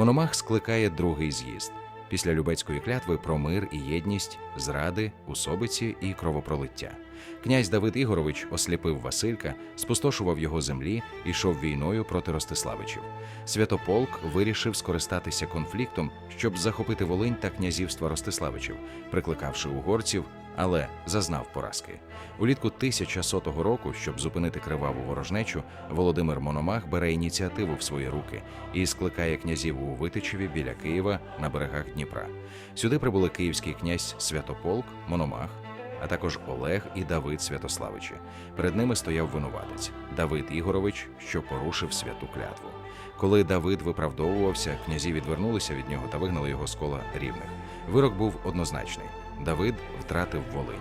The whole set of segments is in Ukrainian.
Мономах скликає другий з'їзд. Після Любецької клятви про мир і єдність, зради, усобиці і кровопролиття. Князь Давид Ігорович осліпив Василька, спустошував його землі і йшов війною проти Ростиславичів. Святополк вирішив скористатися конфліктом, щоб захопити Волинь та князівства Ростиславичів, прикликавши угорців, але зазнав поразки. Улітку 1100 року, щоб зупинити криваву ворожнечу, Володимир Мономах бере ініціативу в свої руки і скликає князів у Витичеві біля Києва на берегах Дніпра. Сюди прибули київський князь Святополк, Мономах, а також Олег і Давид Святославичі. Перед ними стояв винуватець Давид Ігорович, що порушив святу клятву. Коли Давид виправдовувався, князі відвернулися від нього та вигнали його з кола рівних. Вирок був однозначний: Давид втратив Волинь.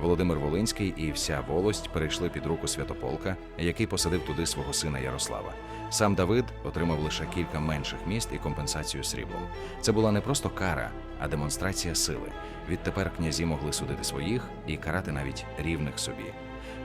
Володимир Волинський і вся волость перейшли під руку Святополка, який посадив туди свого сина Ярослава. Сам Давид отримав лише кілька менших міст і компенсацію сріблом. Це була не просто кара, а демонстрація сили. Відтепер князі могли судити своїх і карати навіть рівних собі.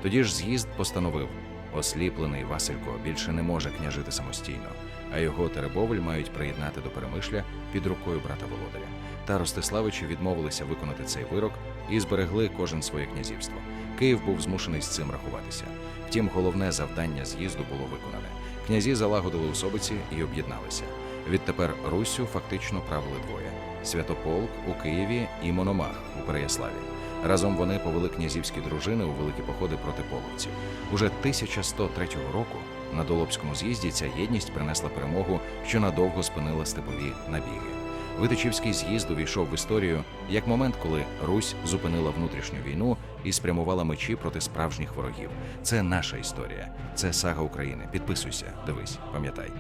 Тоді ж з'їзд постановив: осліплений Василько більше не може княжити самостійно, а його Теребовль мають приєднати до перемишля під рукою брата Володаря. Та Ростиславичі відмовилися виконати цей вирок і зберегли кожен своє князівство. Київ був змушений з цим рахуватися. Втім, головне завдання з'їзду було виконане. Князі залагодили особиці і об'єдналися. Відтепер Руссю фактично правили двоє: Святополк у Києві і Мономах у Переяславі. Разом вони повели князівські дружини у великі походи проти половців. Уже 1103 року на Долобському з'їзді ця єдність принесла перемогу, що надовго спинила степові набіги. Витичівський з'їзд увійшов в історію як момент, коли Русь зупинила внутрішню війну і спрямувала мечі проти справжніх ворогів. Це наша історія, це сага України. Підписуйся, дивись, пам'ятай.